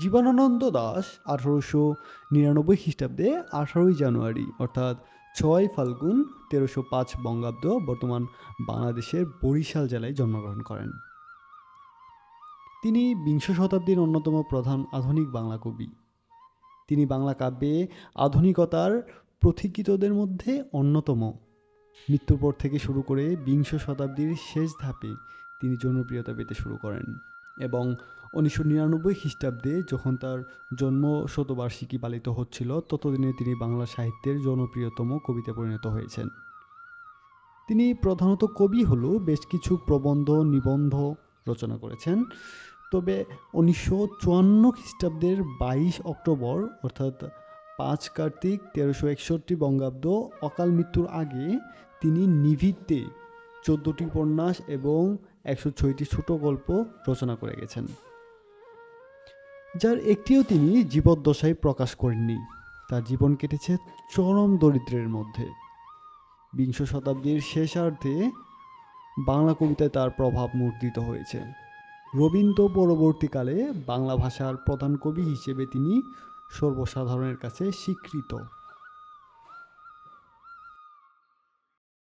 জীবনানন্দ দাস আঠারোশো নিরানব্বই খ্রিস্টাব্দে আঠারোই জানুয়ারি, অর্থাৎ ছয় ফাল্গুন তেরোশো পাঁচ বঙ্গাব্দ বর্তমান বাংলাদেশের বরিশাল জেলায় জন্মগ্রহণ করেন। তিনি বিংশ শতাব্দীর অন্যতম প্রধান আধুনিক বাংলা কবি। তিনি বাংলা কাব্যে আধুনিকতার প্রথিকিতদের মধ্যে অন্যতম। মৃত্যুর পর থেকে শুরু করে বিংশ শতাব্দীর শেষ ধাপে তিনি জনপ্রিয়তা পেতে শুরু করেন এবং উনিশশো নিরানব্বই খ্রিস্টাব্দে যখন তার জন্ম শতবার্ষিকী পালিত হচ্ছিল, ততদিনে তিনি বাংলা সাহিত্যের জনপ্রিয়তম কবিতে পরিণত হয়েছেন। তিনি প্রধানত কবি হলেও বেশ কিছু প্রবন্ধ, নিবন্ধ রচনা করেছেন। তবে উনিশশো চুয়ান্ন খ্রিস্টাব্দের বাইশ অক্টোবর, অর্থাৎ পাঁচ কার্তিক তেরোশো একষট্টি বঙ্গাব্দ অকাল মৃত্যুর আগে, তিনি নিভিত্তে চোদ্দোটি উপন্যাস এবং একশো ছয়টি ছোট গল্প রচনা করে গেছেন। যার একটিও তিনি জীবদ্দশায় প্রকাশ করেননি। তার জীবন কেটেছে চরম দরিদ্রের মধ্যে। বিংশ শতাব্দীর শেষার্ধে বাংলা কবিতায় তার প্রভাব মূর্তিত হয়েছে। রবীন্দ্র পরবর্তীকালে বাংলা ভাষার প্রধান কবি হিসেবে তিনি সর্বসাধারণের কাছে স্বীকৃত।